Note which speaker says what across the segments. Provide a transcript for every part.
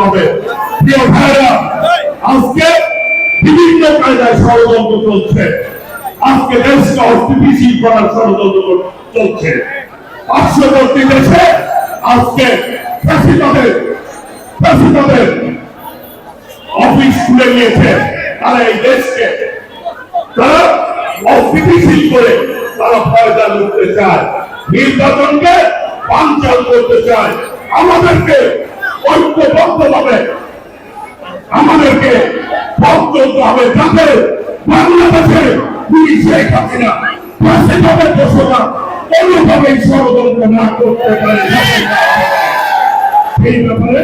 Speaker 1: হবে। প্রিয় ভাইরা, আজকে বিভিন্ন কায়দায় ষড়যন্ত্র চলছে। আজকে দেশকে অস্থিতিশীল করার ষড়যন্ত্র চলছে। পার্শ্ববর্তী দেশে আজকে অফিস খুলে নিয়েছে। তারা এই দেশকে তারা অস্থিতিশীল করে তারা ফয়দা লুটতে চায়। নির্বাচনকে বানচাল করতে চায়। আমাদেরকে ঐক্যবদ্ধভাবে আমাদেরকে পথ চলতে হবে যাতে বাংলাদেশে দুই শেখ হাসিনা প্রেসিডেন্টের ঘোষণা কোনোভাবেই ষড়যন্ত্র না করতে পারে। এই ব্যাপারে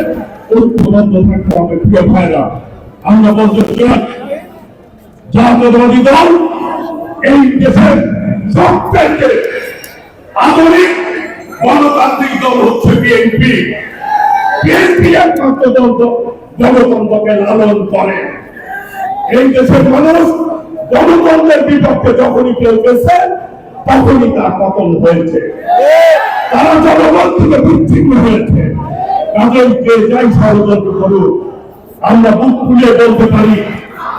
Speaker 1: ঐক্যবদ্ধ থাকতে হবে, প্রিয় ভাইরা। আমরা বলতে চাই, জাতীয়তাবাদী দল এই দেশের সবচেয়ে আধুনিক গণতান্ত্রিক দল হচ্ছে বিএনপি। বিএনপি গণতন্ত্রকে লালন করে। এই দেশের মানুষ গণতন্ত্রের বিপক্ষে যখনই কেউ গেছে, তখনই তার পতন হয়েছে। তারা জনগণ থেকে বিচ্ছিন্ন হয়েছে। কাজেই যাই ষড়যন্ত্র করুক, আমরা বুক খুলে বলতে পারি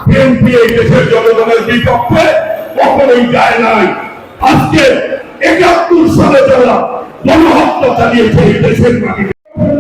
Speaker 1: বিএনপি এই দেশের জনগণের বিপক্ষে কখনোই যায় নাই। আজকে একাত্তর সালে যারা গণহত্যা চালিয়েছে এই দেশের মাটিতে